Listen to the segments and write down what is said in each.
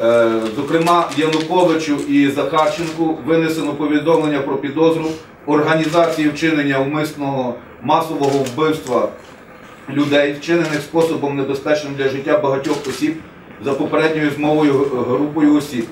Е, Зокрема, Януковичу і Захарченку винесено повідомлення про підозру організації вчинення умисного масового вбивства людей, вчинених способом небезпечним для життя багатьох осіб за попередньою змовою групою осіб,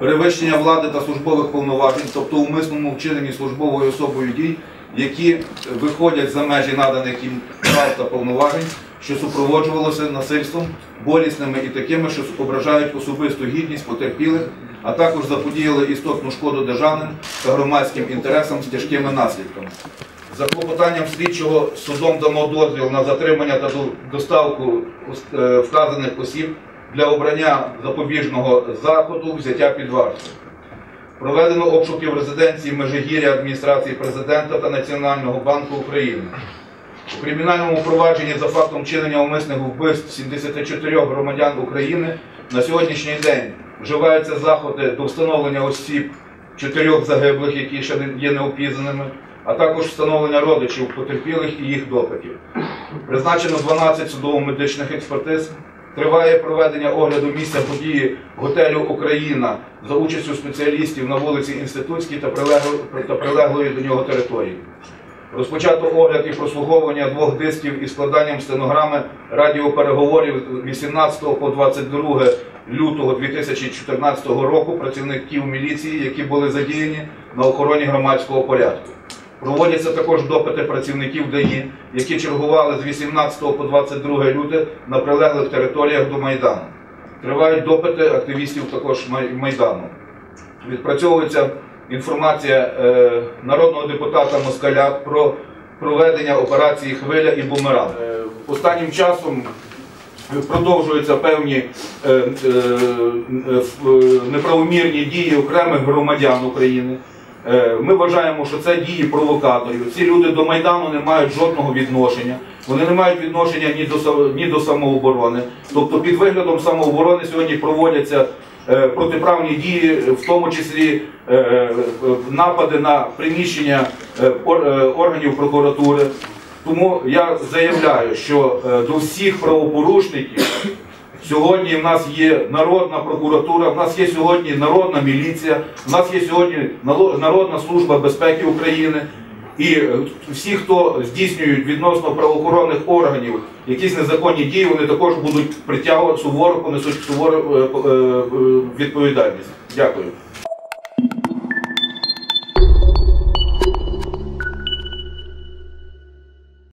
перевищення влади та службових повноважень, тобто умисному вчиненні службовою особою дій, які виходять за межі наданих їм прав та повноважень, що супроводжувалося насильством, болісними і такими, що ображають особисту гідність потерпілих, а також заподіяли істотну шкоду державним та громадським інтересам з тяжкими наслідками. За клопотанням слідчого судом дано дозвіл на затримання та доставку е, вказаних осіб для обрання запобіжного заходу взяття під варту. Проведено обшуки в резиденції Межигір'я адміністрації президента та Національного банку України. У кримінальному провадженні за фактом вчинення умисних вбивств 74 громадян України на сьогоднішній день вживаються заходи до встановлення осіб чотирьох загиблих, які ще є неопізнаними, а також встановлення родичів потерпілих і їх допитів. Призначено 12 судово-медичних експертиз. Триває проведення огляду місця події готелю Україна за участю спеціалістів на вулиці Інститутській та прилеглої до нього території. Розпочато огляд і прослуховування двох дисків із складанням стенограми радіопереговорів 18 по 22 лютого 2014 року працівників міліції, які були задіяні на охороні громадського порядку. Проводяться також допити працівників ДАІ, які чергували з 18 по 22 люте на прилеглих територіях до Майдану. Тривають допити активістів також Майдану. Відпрацьовується інформація е, народного депутата Москаля про проведення операції Хвиля і Бумеранг. Е, останнім часом продовжуються певні е, неправомірні дії окремих громадян України. Ми вважаємо, що це дії провокаторів. Ці люди до Майдану не мають жодного відношення. Вони не мають відношення ні до, ні до самооборони. Тобто під виглядом самооборони сьогодні проводяться протиправні дії, в тому числі е, е, напади на приміщення е, ор- е, органів прокуратури. Тому я заявляю, що е, до всіх правопорушників Сьогодні в нас є народна прокуратура, в нас є сьогодні народна міліція, в нас є сьогодні Народна служба безпеки України. І е, всі, хто здійснюють відносно правоохоронних органів якісь незаконні дії, вони також будуть притягувати суворо, понесуть сувору е, е, відповідальність. Дякую.